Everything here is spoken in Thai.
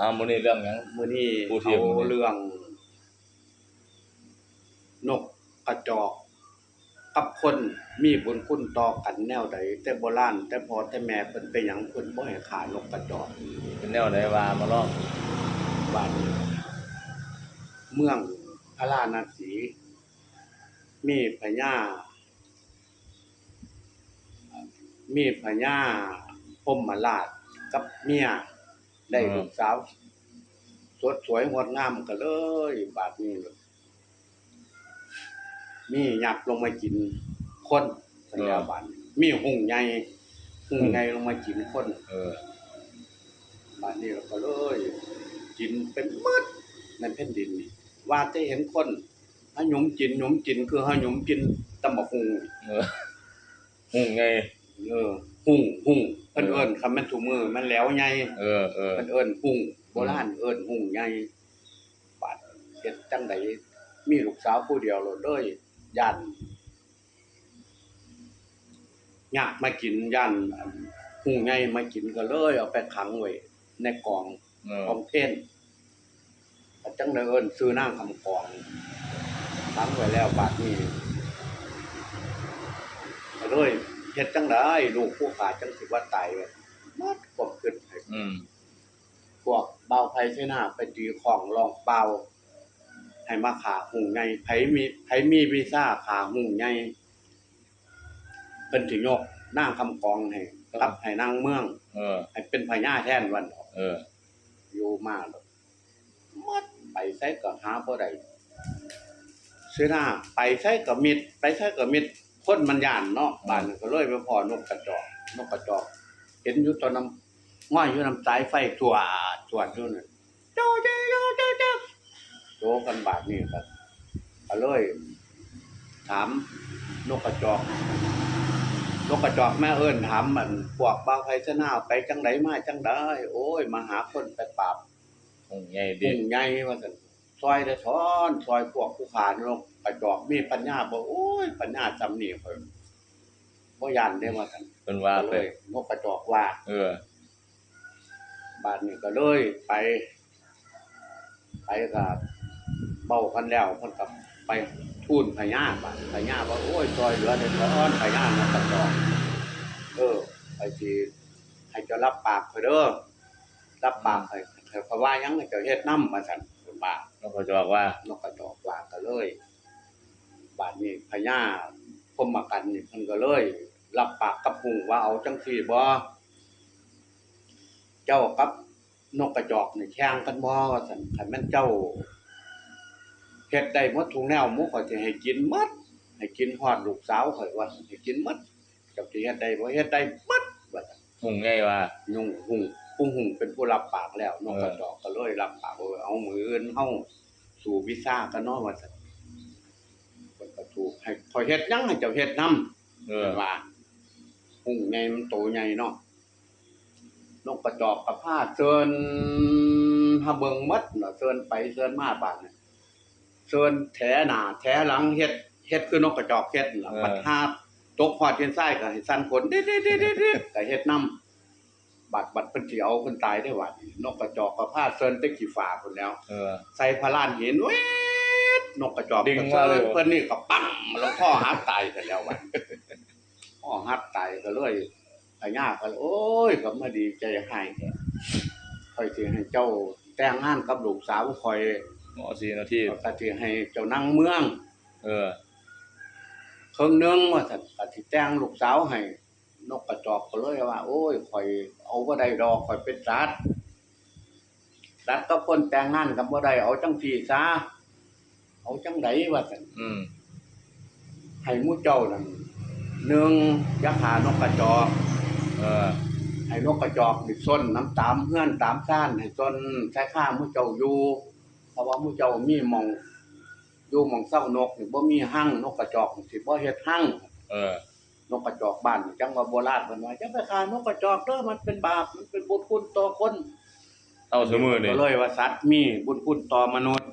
อ้าวมื้อนี้เรื่องหยัง มื้อนี้ผู้เทียบเอามื้อนี้เรื่อง นกกระจอกกับคนมีบุญคุณต่อกันแนวใดแต่โบราณแต่พ่อแต่แม่เพิ่นเป็นหยังเพิ่นบ่ให้ขานกกระจอกเป็นแนวไหนว่ามาลองบ้านนี้เมืองพระราณสีมีพญามีพญาพรหมราชกับเมีย ได้ลูกสาวสดสวยงดงามก็เลย บาดนี้เลยมียักษ์ลงมากินคนสัญญาบานมีหุ่งใหญ่หุ่งใหญ่ลงมากินคนเออบาดนี้เราก็เลยกินเป็นมืดในแผ่นดินนี่ว่าจะเห็นคนหาหยุมกินหยุมกินคือหาหยุมกินตำบักหุงเออหุ่งไงเออ หุ่งหุ่งเพิ่นเอิ้นคำแม่นถูกมือมันแล้วใหญ่เออเออเพิ่นเอิ้นหุ่งโบราณเอิ้นหุ่งใหญ่บาดเฮ็ดจังไดมีลูกสาวผู้เดียวโลดเลยย่านยากมากินย่านหุ่งใหญ่มากินก็เลย เอาไปขังไว้ในกล่องเออของเท่นก็จังได้เอิ้นซื้อนางคำกองขังไว้แล้วบาดนี้ก็ เลยเฮ็ดจังไดลูกผู้ขาจังสิว่าตายเว้ยมัดความคิดให้อืมพวกเบาไผใช้หน้าไปตีของรองเปล่าให้มาขาหุงไงไผมีไผมีวีซ่าขาหุงไงเพิ่นสิยกนางคำกองให้รับให้นางเมือง เออ ให้เป็นพญาแทนวันออกเออ อยู่มาแล้วมัดไปใส่ก็หาบ่ได้ซื้อหน้าไปใส่ก็มิด ไปใส่ก็มิด คนมันย่านเนาะบ้านก็เลยไปพอนกกระจอกนกกระจอกเห็นอยู่ตอนน้ำง่อยอยู่น้ำสายไฟจวดจวดอยู่นั่นโจเจโจเจโจโจกันบาดนี้ครับก็เลยถามนกกระจอกนกกระจอกแม่เอิ้นถามมันพวกบ่าวไผชนะไปจังไดมาจังไดโอ้ยมาหาคนไปปราบหุ่งไงดีดิ่งใหญ่ว่าซั่น ซอยได้ถอนซอยพวกผู้ขานนกกระจอกมีปัญญาบ่โอ้ยปัญญาจำนี่เพิ่นบ่ยันได้ว่าซั่นเพิ่นว่าก็ไปเลยนกกระจอกว่า เออบาดนี้ก็เลยไป ไปกับเบากันแล้วเพิ่นก็ไปทูลพญาบาดพญาว่าโอ้ยซอยเหลือได้ถอนพญานกกระจอกเออไปสิให้เจ้ารับปากเพิ่นเด้อรับปากให้ให้เขาว่าหยังให้เจ้าเฮ็ดนำว่าซั่น เพิ่นว่าแล้วก็จะบอกว่านกกระจอกว่าก็เลยบาดนี้พญาพรหมกันนี่เพิ่นก็เลย รับปากกับหุงว่าเอาจังซี่บ่เจ้ากับนกกระจอกนี่แข่งกันบ่ว่าซั่นคันแม่นเจ้าเฮ็ดได้หมดทุกแนวหมู่ข่อยสิให้กินหมดให้กินฮอดลูกสาวข่อยว่าให้กินหมดเจ้าสิเฮ็ดได้บ่เฮ็ดได้หมดว่าซั่นหุ่งไงว่ายุงหุง ผู้หุงเป็นผู้รับปากแล้วนกกระจอกก็เลยรับปากว่าเอามืออื่นเฮาสู่วิซ่ากันเนาะว่าซั่นเพิ่นก็ถูกให้พอยเฮ็ดหยังให้เจ้าเฮ็ดนำเอเพิ่อนว่าหุงใหญ่มันโตใหญ่เนาะนกกระจอกกับผ้าเชิญหาเบิงหมดเนาะเชิญไปเชิญมาบาดเนี่ยเชิญแถหน้าแถหลังเฮ็ดเฮ็ดคือนกกระจอกเฮ็ดล่ะปัดหาตกฮอดเทียนไส้ก็ให้สั่นผลเด็ดๆๆๆก็เฮ็ดนำ บัดบัดเพิ่นสิเอาเพิ่นตายได้หว่านกกระจอกกับผ้าเซินแตะขี้ฟ้าพุ่นแล้ว เออ ใส่พลานเห็นเวดนกกระจอกดิ่งก็มาเซิเลยนเพิ่นนี่ก็ปั้งแล้วข้อหักตายกันแล้วว่ะข้อหักตายก็เลยพญาก็เลยโอ้ยก็มาดีใจให้แท้ค่อยสิให้เจ้าแต่งงานกับลูกสาวค่อยหมอสี่นาทีก็สิให้เจ้านั่งเมือง เออครึ่งหนึงว่าซั่นก็สิแต่งลูกสาวให้ นกกระจอกก็เลยว่า โอ้ยข่อย เอาบ่ได้ดอกข่อยเป็นสัตว์สัตว์กับคนแต่งงานกันบ่ได้เอาจังซี่ซะเอาจังไดว่าซั่นอืมให้หมู่เจ้านั่นหนึ่งอย่าหานกกระจอก เออให้นกกระจอกนี่ซนน้ำตามเฮือนตามซ่านให้ซนใช้ข้าหมู่เจ้าอยู่เพราะว่าหมู่เจ้ามีหม่องอยู่หม่องเศร้านกนี่บ่มีหั่งนกกระจอกสิบ่เฮ็ดหั่งเออ นกกระจอกบ้านนี่จังว่าโบราณเพิ่นว่าจะไปฆ่านกกระจอกเด้อมันเป็นบาปมันเป็นบุญคุณต่อคนเอาสมือนี่ก็เลยว่าสัตว์มีบุญคุณต่อมนุษย์